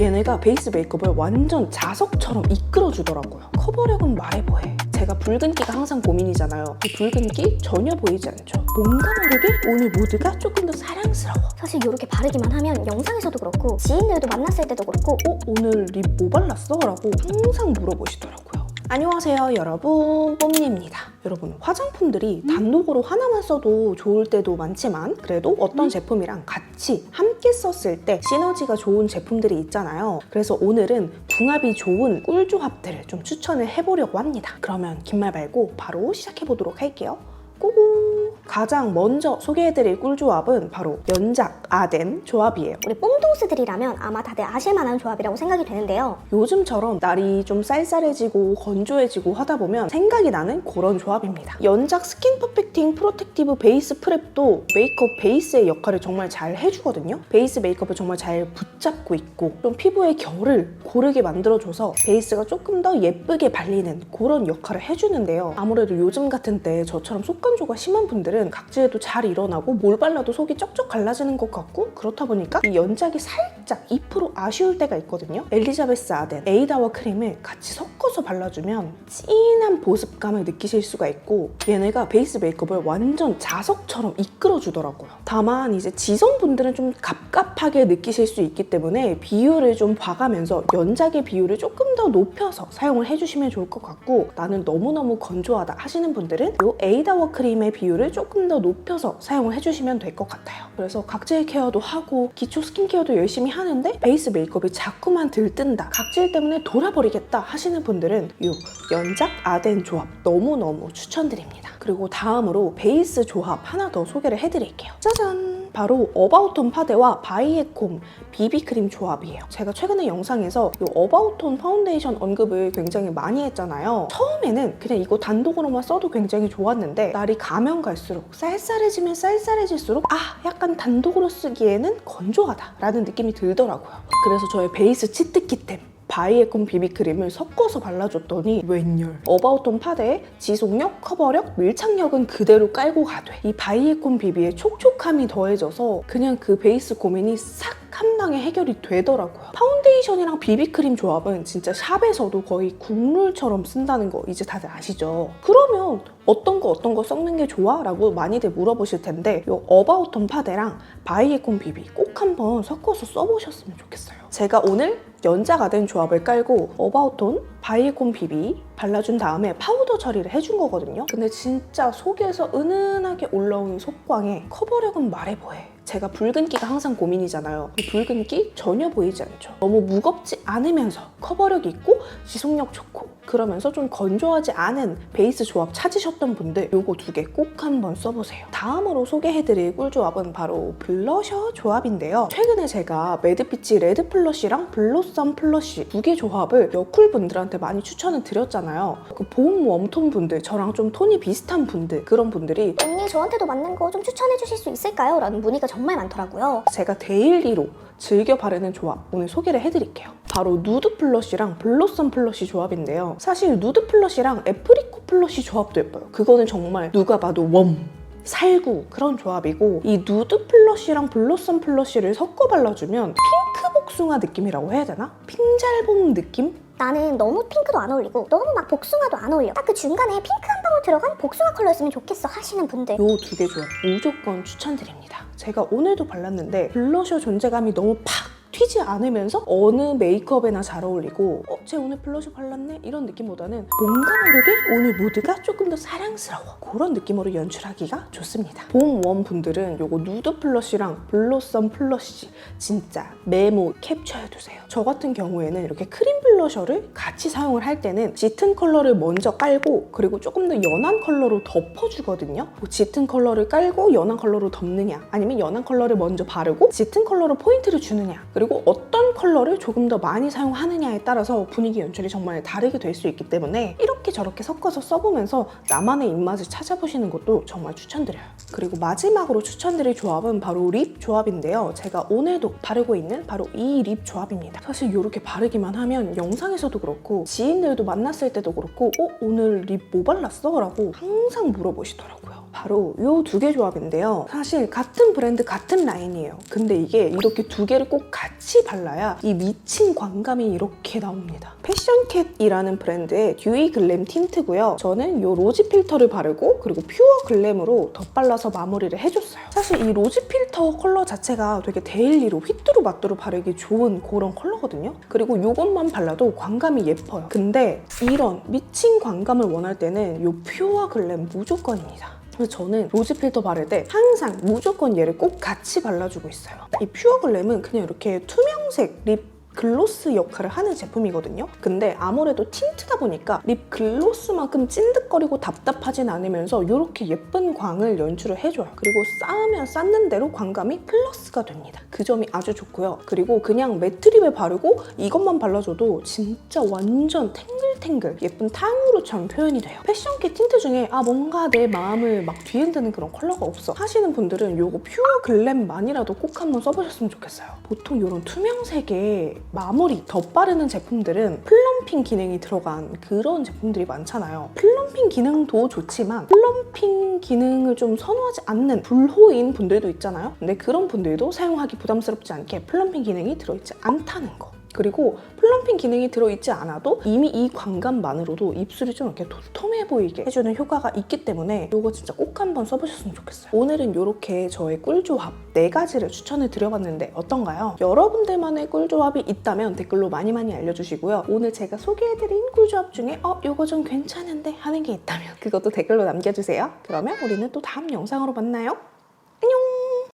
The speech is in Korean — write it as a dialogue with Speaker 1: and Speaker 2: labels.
Speaker 1: 얘네가 베이스 메이크업을 완전 자석처럼 이끌어주더라고요. 커버력은 말해 뭐해. 제가 붉은기가 항상 고민이잖아요. 이 붉은기 전혀 보이지 않죠. 뭔가 모르게 오늘 모드가 조금 더 사랑스러워.
Speaker 2: 사실 이렇게 바르기만 하면 영상에서도 그렇고 지인들도 만났을 때도 그렇고
Speaker 1: 어? 오늘 립 뭐 발랐어? 라고 항상 물어보시더라고요. 안녕하세요 여러분. 뽐니입니다. 여러분 화장품들이 단독으로 하나만 써도 좋을 때도 많지만 그래도 어떤 제품이랑 같이 함께 썼을 때 시너지가 좋은 제품들이 있잖아요. 그래서 오늘은 궁합이 좋은 꿀조합들을 좀 추천을 해보려고 합니다. 그러면 긴 말 말고 바로 시작해보도록 할게요. 꼬고 가장 먼저 소개해드릴 꿀조합은 바로 연작 아덴 조합이에요
Speaker 2: 우리 뽕도스들이라면 아마 다들 아실 만한 조합이라고 생각이 되는데요.
Speaker 1: 요즘처럼 날이 좀 쌀쌀해지고 건조해지고 하다 보면 생각이 나는 그런 조합입니다. 연작 스킨 퍼펙팅 프로텍티브 베이스 프랩도 메이크업 베이스의 역할을 정말 잘 해주거든요. 베이스 메이크업을 정말 잘 붙잡고 있고 좀 피부의 결을 고르게 만들어줘서 베이스가 조금 더 예쁘게 발리는 그런 역할을 해주는데요. 아무래도 요즘 같은 때 저처럼 속건조가 심한 분들은 각질도 잘 일어나고 뭘 발라도 속이 쩍쩍 갈라지는 것 같고 그렇다 보니까 이 연작이 살짝 2% 아쉬울 때가 있거든요. 엘리자베스 아덴 에이다워 크림을 같이 섞어서 발라주면 진한 보습감을 느끼실 수가 있고 얘네가 베이스 메이크업을 완전 자석처럼 이끌어주더라고요. 다만 이제 지성분들은 좀 갑갑하게 느끼실 수 있기 때문에 비율을 좀 봐가면서 연작의 비율을 조금 더 높여서 사용을 해주시면 좋을 것 같고 나는 너무너무 건조하다 하시는 분들은 이 에이다워 크림의 비율을 조금 더 높여서 사용을 해주시면 될 것 같아요. 그래서 각질 케어도 하고 기초 스킨케어도 열심히 하는데 베이스 메이크업이 자꾸만 들뜬다 각질 때문에 돌아버리겠다 하시는 분들은 이 연작 아덴 조합 너무너무 추천드립니다. 그리고 다음으로 베이스 조합 하나 더 소개를 해드릴게요. 짜잔! 바로 어바웃톤 파데와 바이에콤 비비크림 조합이에요. 제가 최근에 영상에서 이 어바웃톤 파운데이션 언급을 굉장히 많이 했잖아요. 처음에는 그냥 이거 단독으로만 써도 굉장히 좋았는데 날이 가면 갈수록 쌀쌀해지면 쌀쌀해질수록 아 약간 단독으로 쓰기에는 건조하다라는 느낌이 들더라고요. 그래서 저의 베이스 치트키템 바이에콤 비비크림을 섞어서 발라줬더니 웬열 어바웃톤 파데의 지속력, 커버력, 밀착력은 그대로 깔고 가돼 이 바이에콤 비비의 촉촉함이 더해져서 그냥 그 베이스 고민이 싹 한 방에 해결이 되더라고요 파운데이션이랑 비비크림 조합은 진짜 샵에서도 거의 국룰처럼 쓴다는 거 이제 다들 아시죠? 그러면 어떤 거 어떤 거 섞는 게 좋아? 라고 많이들 물어보실 텐데 이 어바웃톤 파데랑 바이에콤 비비 꼭 한번 섞어서 써보셨으면 좋겠어요 제가 오늘 연자가 된 조합을 깔고 어바웃톤 바이에콤 비비 발라준 다음에 파우더 처리를 해준 거거든요. 근데 진짜 속에서 은은하게 올라오는 속광에 커버력은 말해 뭐해. 제가 붉은기가 항상 고민이잖아요. 이 붉은기 전혀 보이지 않죠. 너무 무겁지 않으면서 커버력 있고 지속력 좋고 그러면서 좀 건조하지 않은 베이스 조합 찾으셨던 분들 요거 두 개 꼭 한번 써보세요. 다음으로 소개해드릴 꿀조합은 바로 블러셔 조합인데요. 최근에 제가 매드피치 레드 플러쉬랑 블로썸 플러쉬 두 개 조합을 여쿨 분들한테 많이 추천을 드렸잖아요. 그 봄 웜톤 분들, 저랑 좀 톤이 비슷한 분들 그런 분들이
Speaker 2: 언니 저한테도 맞는 거 좀 추천해 주실 수 있을까요? 라는 문의가 정말 많더라고요.
Speaker 1: 제가 데일리로 즐겨 바르는 조합 오늘 소개를 해드릴게요. 바로 누드 플러쉬랑 블로썸 플러쉬 조합인데요. 사실 누드 플러쉬랑 애프리코 플러쉬 조합도 예뻐요. 그거는 정말 누가 봐도 웜. 살구 그런 조합이고 이 누드 플러쉬랑 블로썸 플러쉬를 섞어 발라주면 핑크 복숭아 느낌이라고 해야 되나? 핑잘봉 느낌?
Speaker 2: 나는 너무 핑크도 안 어울리고 너무 막 복숭아도 안 어울려. 딱 그 중간에 핑크 한 방울 들어간 복숭아 컬러였으면 좋겠어 하시는 분들.
Speaker 1: 요 두 개 조합 무조건 추천드립니다. 제가 오늘도 발랐는데 블러셔 존재감이 너무 팍 튀지 않으면서 어느 메이크업에나 잘 어울리고 어, 쟤 오늘 블러셔 발랐네? 이런 느낌보다는 뭔가 모르게 오늘 모드가 조금 더 사랑스러워 그런 느낌으로 연출하기가 좋습니다. 봄웜 분들은 요거 누드 플러쉬랑 블로썸 플러쉬 진짜 메모 캡처해두세요. 저 같은 경우에는 이렇게 크림 블러셔를 같이 사용을 할 때는 짙은 컬러를 먼저 깔고 그리고 조금 더 연한 컬러로 덮어주거든요. 뭐 짙은 컬러를 깔고 연한 컬러로 덮느냐 아니면 연한 컬러를 먼저 바르고 짙은 컬러로 포인트를 주느냐 그리고 어떤 컬러를 조금 더 많이 사용하느냐에 따라서 분위기 연출이 정말 다르게 될 수 있기 때문에 이렇게 저렇게 섞어서 써보면서 나만의 입맛을 찾아보시는 것도 정말 추천드려요. 그리고 마지막으로 추천드릴 조합은 바로 립 조합인데요. 제가 오늘도 바르고 있는 바로 이 립 조합입니다. 사실 이렇게 바르기만 하면 영상에서도 그렇고 지인들도 만났을 때도 그렇고 어? 오늘 립 뭐 발랐어? 라고 항상 물어보시더라고요. 바로 이 두 개 조합인데요. 사실 같은 브랜드 같은 라인이에요. 근데 이게 이렇게 두 개를 꼭 같이 발라야 이 미친 광감이 이렇게 나옵니다. 패션캣이라는 브랜드의 듀이 글램 틴트고요. 저는 이 로지 필터를 바르고 그리고 퓨어 글램으로 덧발라서 마무리를 해줬어요. 사실 이 로지 필터 컬러 자체가 되게 데일리로 휘뚜루마뚜루 바르기 좋은 그런 컬러거든요. 그리고 이것만 발라도 광감이 예뻐요. 근데 이런 미친 광감을 원할 때는 이 퓨어 글램 무조건입니다. 그래서 저는 로즈 필터 바를 때 항상 무조건 얘를 꼭 같이 발라주고 있어요. 이 퓨어 글램은 그냥 이렇게 투명색 립 글로스 역할을 하는 제품이거든요. 근데 아무래도 틴트다 보니까 립 글로스만큼 찐득거리고 답답하진 않으면서 이렇게 예쁜 광을 연출을 해줘요. 그리고 쌓으면 쌓는 대로 광감이 플러스가 됩니다. 그 점이 아주 좋고요. 그리고 그냥 매트 립에 바르고 이것만 발라줘도 진짜 완전 탱글탱글 예쁜 탕후루처럼 표현이 돼요. 패션계 틴트 중에 아 뭔가 내 마음을 막 뒤흔드는 그런 컬러가 없어 하시는 분들은 이거 퓨어 글램만이라도 꼭 한번 써보셨으면 좋겠어요. 보통 이런 투명색에 마무리 덧바르는 제품들은 플럼핑 기능이 들어간 그런 제품들이 많잖아요. 플럼핑 기능도 좋지만 플럼핑 기능을 좀 선호하지 않는 불호인 분들도 있잖아요. 근데 그런 분들도 사용하기 부담스럽지 않게 플럼핑 기능이 들어있지 않다는 거. 그리고 플럼핑 기능이 들어있지 않아도 이미 이 광감만으로도 입술이 좀 이렇게 도톰해 보이게 해주는 효과가 있기 때문에 이거 진짜 꼭 한번 써보셨으면 좋겠어요. 오늘은 이렇게 저의 꿀조합 4가지를 추천을 드려봤는데 어떤가요? 여러분들만의 꿀조합이 있다면 댓글로 많이 많이 알려주시고요. 오늘 제가 소개해드린 꿀조합 중에 어? 이거 좀 괜찮은데 하는 게 있다면 그것도 댓글로 남겨주세요. 그러면 우리는 또 다음 영상으로 만나요.